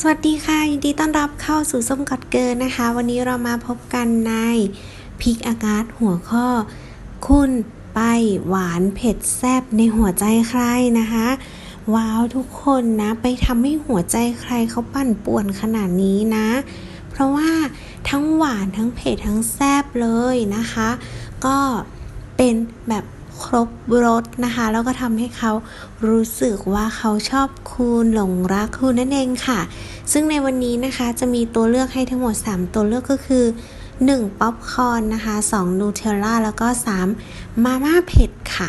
สวัสดีค่ะ ยินดีต้อนรับเข้าสู่ส้มกอดเกินนะคะ วันนี้เรามาพบกันในพิกอากาศหัวข้อ คุณไปหวานเผ็ดแซบในหัวใจใครนะคะ ว้าวทุกคนนะ ไปทำให้หัวใจใครเขาปั่นป่วนขนาดนี้นะ เพราะว่าทั้งหวานทั้งเผ็ดทั้งแซบเลยนะคะ ก็เป็นแบบ ครบรสนะคะ แล้วก็ทำให้เขารู้สึกว่าเขาชอบคุณหลงรักคุณนั่นเองค่ะ ซึ่งในวันนี้นะคะจะมีตัวเลือกให้ทั้งหมด 3 ตัวเลือกก็คือ 1. ป๊อปคอร์นนะคะ 2 นูเทลล่าแล้วก็ 3. มาม่าเผ็ดค่ะ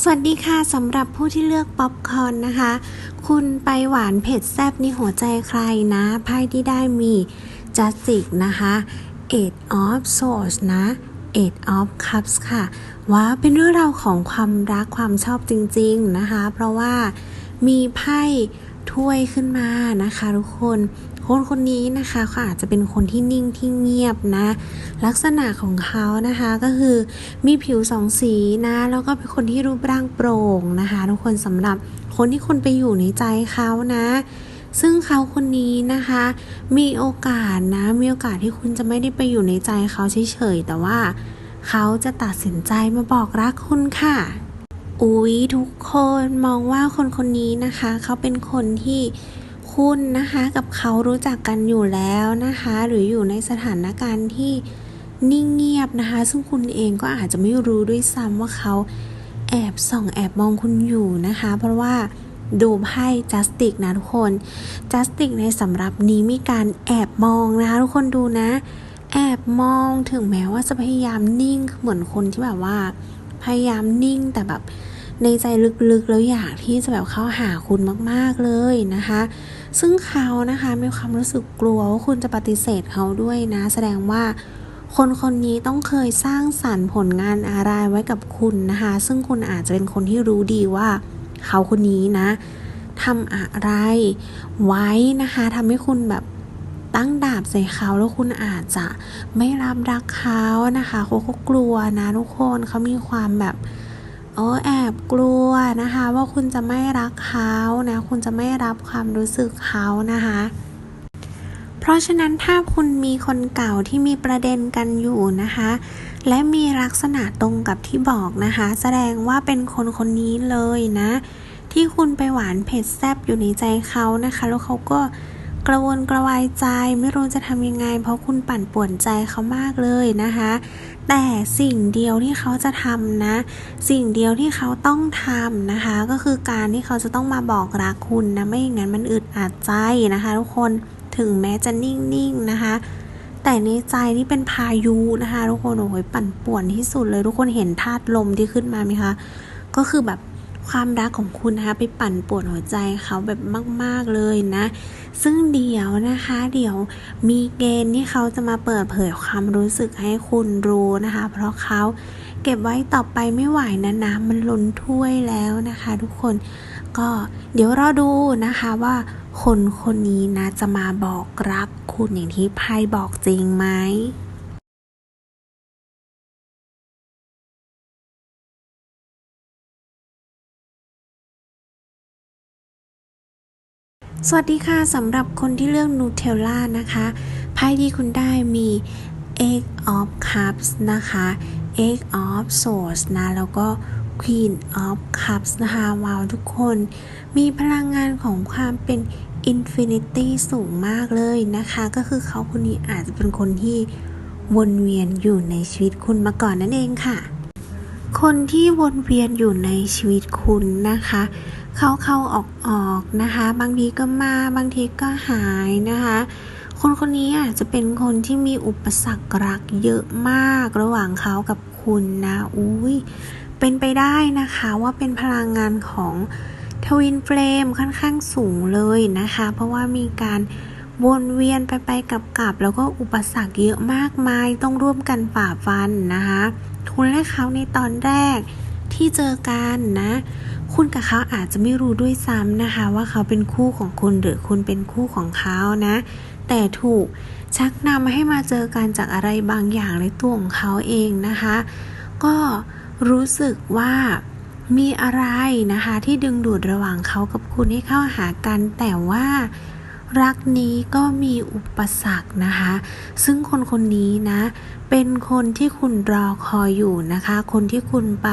สวัสดีค่ะสำหรับผู้ที่เลือกป๊อปคอร์นนะคะ คุณไปหวานเผ็ดแซบในหัวใจใครนะไพ่ที่ได้มีจัสติกนะคะ Eight of Swords นะ Eight of Cups ค่ะ ว่าเป็นเรื่องราวของความรักความชอบจริง ๆนะคะ เพราะว่ามีไพ่ถ้วยขึ้นมานะคะ ทุกคน คนคนนี้นะคะเขาอาจจะเป็นคนที่นิ่งที่เงียบนะ ลักษณะของเขานะคะก็คือมีผิวสองสีนะแล้วก็เป็นคนที่รูปร่างโปร่งนะคะทุกคนสำหรับคนที่คนไปอยู่ในใจเขานะซึ่งเขาคนนี้นะคะ มีโอกาสนะ มีโอกาสที่คุณจะไม่ได้ไปอยู่ในใจเขาเฉยๆแต่ว่าเขาจะตัดสินใจมาบอกรักคุณค่ะ อุ๊ย ทุกคนมองว่าคนคนนี้นะคะ เขาเป็นคนที่ คุณนะคะกับเขารู้จักกันอยู่แล้วนะคะ หรืออยู่ในสถานการณ์ที่นิ่งเงียบนะคะ ซึ่งคุณเองก็อาจจะไม่รู้ด้วยซ้ำว่าเขาแอบส่องแอบมองคุณอยู่นะคะ เพราะว่าดูไพ่จัสติกนะทุกคนจัสติกในสำหรับนี้มีการแอบมองนะคะทุกคนดูนะ แอบมองถึงแม้ว่าจะพยายามนิ่งเหมือนคนที่แบบว่า พยายามนิ่งแต่แบบ ในใจลึกๆแล้วอยากที่จะแบบเข้าหาคุณมากๆเลยนะคะ ซึ่งเขานะคะมีความรู้สึกกลัวว่าคุณจะปฏิเสธเขาด้วยนะ แสดงว่าคนคนนี้ต้องเคยสร้างสรรค์ผลงานอะไรไว้กับคุณนะคะ ซึ่งคุณอาจจะเป็นคนที่รู้ดีว่าเขาคนนี้นะทำอะไรไว้นะคะทำให้คุณแบบตั้งดาบใส่เขาแล้วคุณอาจจะไม่รับรักเขานะคะเขาก็กลัวนะทุกคนเขามีความแบบ เออแอบกลัวนะคะ ว่าคุณจะไม่รักเขานะ คุณจะไม่รับความรู้สึกเขานะคะ เพราะฉะนั้นถ้าคุณมีคนเก่าที่มีประเด็นกันอยู่นะคะ และมีลักษณะตรงกับที่บอกนะคะ แสดงว่าเป็นคนคนนี้เลยนะ ที่คุณไปหวานเผ็ดแซบอยู่ในใจเขานะคะ แล้วเขาก็ กระวนกระวายใจไม่รู้จะทำยังไง เพราะคุณปั่นป่วนใจเขามากเลยนะคะ แต่สิ่งเดียวที่เขาจะทำนะ สิ่งเดียวที่เขาต้องทำนะคะ ก็คือการที่เขาจะต้องมาบอกรักคุณนะไม่อย่างนั้นมันอึดอัดใจนะคะ ทุกคนถึงแม้จะนิ่งๆนะคะ แต่ในใจนี่เป็นพายุนะคะ ทุกคนโอ้ยปั่นป่วนที่สุดเลยทุกคนเห็นธาตุลมที่ขึ้นมาไหมคะก็คือแบบ ความรักของคุณนะคะไปปั่นปวนหัวใจเขาแบบมาก ๆเลยนะ ซึ่งเดี๋ยวนะคะ เดี๋ยวมีเกณฑ์ที่เขาจะมาเปิดเผยความรู้สึกให้คุณรู้นะคะ เพราะเขาเก็บไว้ต่อไปไม่ไหวนะน้ำมันล้นถ้วยแล้วนะคะ ทุกคนก็เดี๋ยวรอดูนะคะว่าคนคนนี้นะจะมาบอกรักคุณอย่างที่ไพ่บอกจริงไหม สวัสดีค่ะสำหรับคนที่เลือกนูเทลล่านะคะไพ่ที่คุณได้มี Eight of Cups นะคะ Eight of Swords นะแล้วก็ Queen of Cups นะคะว้าวทุกคน มีพลังงานของความเป็น Infinity สูงมากเลยนะคะ ก็คือเขาคนนี้อาจจะเป็นคนที่วนเวียนอยู่ในชีวิตคุณมาก่อนนั่นเองค่ะ คนที่วนเวียนอยู่ในชีวิตคุณนะคะ เข้าเข้าออกออกนะคะ บางทีก็มาบางทีก็หายนะคะ คนคนนี้อาจจะเป็นคนที่มีอุปสรรครักเยอะมากระหว่างเขากับคุณนะอุ้ยเป็นไปได้นะคะว่าเป็นพลังงานของทวินเฟลมค่อนข้างสูงเลยนะคะ เพราะว่ามีการวนเวียนไปไปกับกับแล้วก็อุปสรรคเยอะมากมายต้องร่วมกันฝ่าฟันนะคะคุณและเขาในตอนแรก ที่เจอกันนะ คุณกับเขาอาจจะไม่รู้ด้วยซ้ำนะคะ ว่าเขาเป็นคู่ของคุณหรือคุณเป็นคู่ของเขานะ แต่ถูกชักนำให้มาเจอกันจากอะไรบางอย่างในตัวของเขาเองนะคะ ก็รู้สึกว่ามีอะไรนะคะ ที่ดึงดูดระหว่างเขากับคุณให้เข้าหากันแต่ว่า รักนี้ก็มีอุปสรรคนะคะ ซึ่งคนคนนี้นะ เป็นคนที่คุณรอคอยอยู่นะคะ คนที่คุณไป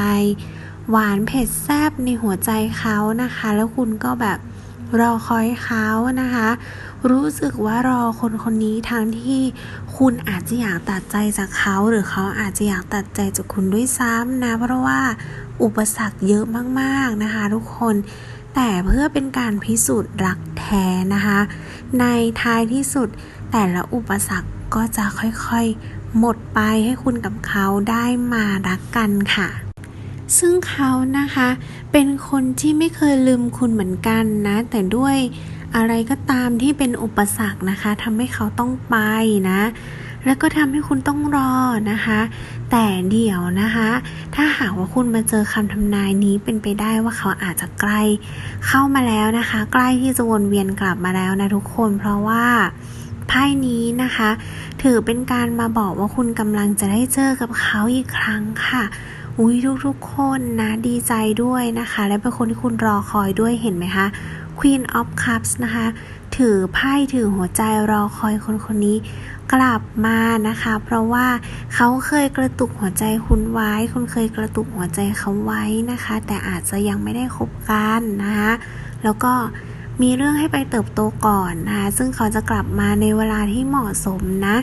หวานเผ็ดแซบในหัวใจเขานะคะ แล้วคุณก็แบบรอคอยเขานะคะ รู้สึกว่ารอคนคนนี้ทั้งที่คุณอาจจะอยากตัดใจจากเขาหรือเขาอาจจะอยากตัดใจจากคุณด้วยซ้ำนะ เพราะว่าอุปสรรคเยอะมากๆนะคะ ทุกคน แต่เพื่อเป็นการพิสูจน์รักแท้นะคะ ในท้ายที่สุดแต่ละอุปสรรคก็จะค่อยๆ หมดไปให้คุณกับเขาได้มารักกันค่ะ ซึ่งเขานะคะ เป็นคนที่ไม่เคยลืมคุณเหมือนกันนะ แต่ด้วยอะไรก็ตามที่เป็นอุปสรรคนะคะทำให้เขาต้องไปนะ แล้วก็ทำให้คุณต้องรอนะคะ แต่เดี๋ยวนะคะ ถ้าหากว่าคุณมาเจอคำทำนายนี้เป็นไปได้ว่าเขาอาจจะใกล้ เข้ามาแล้วนะคะ ใกล้ที่จะวนเวียนกลับมาแล้วนะทุกคน เพราะว่าไพ่นี้นะคะ ถือเป็นการมาบอกว่าคุณกำลังจะได้เจอกับเขาอีกครั้งค่ะอุ้ยทุกๆคนนะดีใจด้วยนะคะ และเป็นคนที่คุณรอคอยด้วยเห็นไหมคะ Queen of Cups นะคะ ถือไพ่ถือหัวใจรอคอยคนคนนี้กลับมานะคะ เพราะว่าเขาเคยกระตุกหัวใจคุณไว้ คุณเคยกระตุกหัวใจเขาไว้นะคะ แต่อาจจะยังไม่ได้คบกันนะคะแล้วก็มีเรื่องให้ไปเติบโตก่อนนะคะซึ่งเขาจะกลับมาในเวลาที่เหมาะสมนะ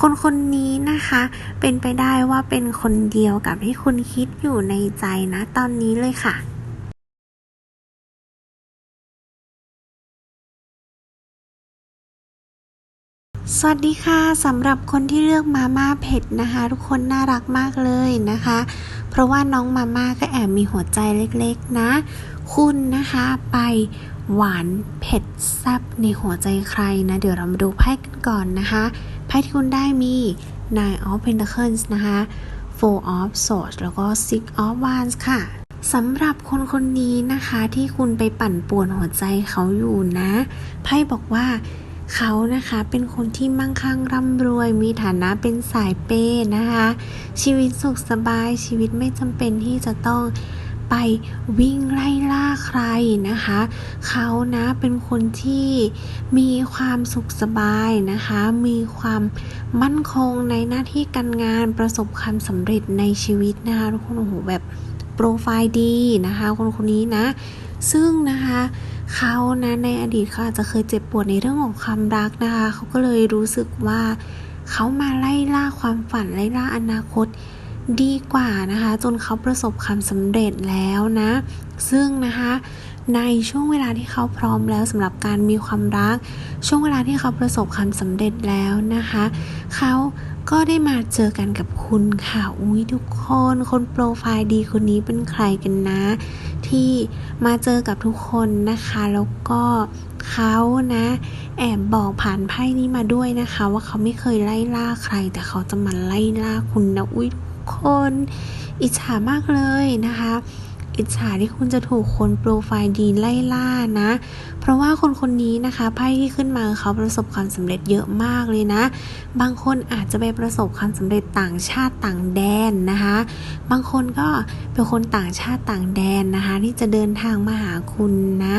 คนคนนี้นะคะ เป็นไปได้ว่าเป็นคนเดียวกับที่คุณคิดอยู่ในใจนะตอนนี้เลยค่ะ สวัสดีค่ะสำหรับคนที่เลือกมาม่าเผ็ดนะคะ ทุกคนน่ารักมากเลยนะคะ เพราะว่าน้องมาม่าก็แอบมีหัวใจเล็กๆนะ คุณนะคะไปหวานเผ็ดแซ่บในหัวใจใครนะ เดี๋ยวเรามาดูไพ่กันก่อนนะคะไพ่ที่คุณได้มี Nine of Pentacles นะคะ Four of Swords แล้วก็ Six of Wands ค่ะสำหรับคนคนนี้นะคะที่คุณไปปั่นป่วนหัวใจเขาอยู่นะไพ่บอกว่า เขานะคะเป็นคนที่มั่งคั่งร่ำรวย มีฐานะเป็นสายเปย์นะคะ ชีวิตสุขสบายชีวิตไม่จำเป็นที่จะต้องไปวิ่งไล่ล่าใครนะคะ เขานะเป็นคนที่มีความสุขสบายนะคะ มีความมั่นคงในหน้าที่การงานประสบความสำเร็จในชีวิตนะคะทุกคนโอ้โหแบบโปรไฟล์ดีนะคะ คนคนนี้นะ ซึ่งนะคะ เขานะในอดีตเขาอาจจะเคยเจ็บปวดในเรื่องของความรักนะคะเขาก็เลยรู้สึกว่าเขามาไล่ล่าความฝันไล่ล่าอนาคตดีกว่านะคะ จนเขาประสบความสำเร็จแล้วนะ ซึ่งนะคะในช่วงเวลาที่เขาพร้อมแล้วสำหรับการมีความรัก ช่วงเวลาที่เขาประสบความสำเร็จแล้วนะคะ เขา ก็ได้มาเจอกันกับคุณค่ะ อุ้ยทุกคน คนโปรไฟล์ดีคนนี้เป็นใครกันนะ ที่มาเจอกับทุกคนนะคะ แล้วก็เขานะ แอบบอกผ่านไพ่นี้มาด้วยนะคะ ว่าเขาไม่เคยไล่ล่าใคร แต่เขาจะมาไล่ล่าคุณนะ อุ้ยทุกคน อิจฉามากเลยนะคะ อิจฉาที่คุณจะถูกคนโปรไฟล์ดีไล่ล่านะ เพราะว่าคนคนนี้นะคะไพ่ที่ขึ้นมาเขาประสบความสำเร็จเยอะมากเลยนะ บางคนอาจจะไปประสบความสำเร็จต่างชาติต่างแดนนะคะ บางคนก็เป็นคนต่างชาติต่างแดนนะคะ ที่จะเดินทางมาหาคุณนะ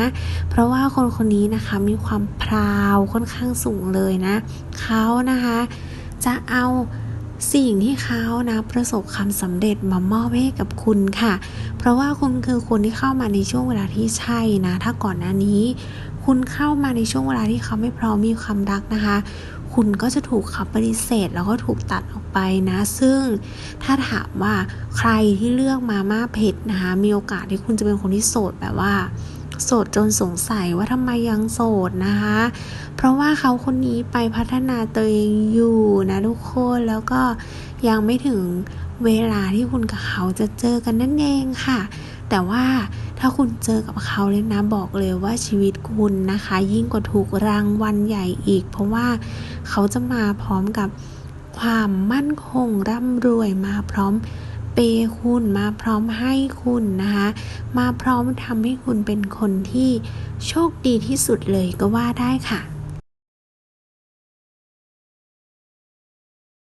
เพราะว่าคนคนนี้นะคะมีความพราวค่อนข้างสูงเลยนะเขานะคะจะเอา สิ่งที่เขานะประสบความสำเร็จมามอบให้กับคุณค่ะ เพราะว่าคุณคือคนที่เข้ามาในช่วงเวลาที่ใช่นะ ถ้าก่อนหน้านี้ คุณเข้ามาในช่วงเวลาที่เขาไม่พร้อมมีความรักนะคะคุณก็จะถูกเขาปฏิเสธแล้วก็ถูกตัดออกไปนะ ซึ่งถ้าถามว่าใครที่เลือกมาม่าเผ็ดนะคะมีโอกาสที่คุณจะเป็นคนที่โสดแบบว่า โสดจนสงสัยว่าทำไมยังโสดนะคะ เพราะว่าเขาคนนี้ไปพัฒนาตัวเองอยู่นะทุกคนแล้วก็ยังไม่ถึงเวลาที่คุณกับเขาจะเจอกันนั่นเองค่ะ แต่ว่าถ้าคุณเจอกับเขาเลยนะบอกเลยว่าชีวิตคุณนะคะ ยิ่งกว่าถูกรางวัลใหญ่อีก เพราะว่าเขาจะมาพร้อมกับความมั่นคงร่ำรวยมาพร้อม เปย์คุณมาพร้อมให้คุณนะคะ มาพร้อมทำให้คุณเป็นคนที่โชคดีที่สุดเลยก็ว่าได้ค่ะ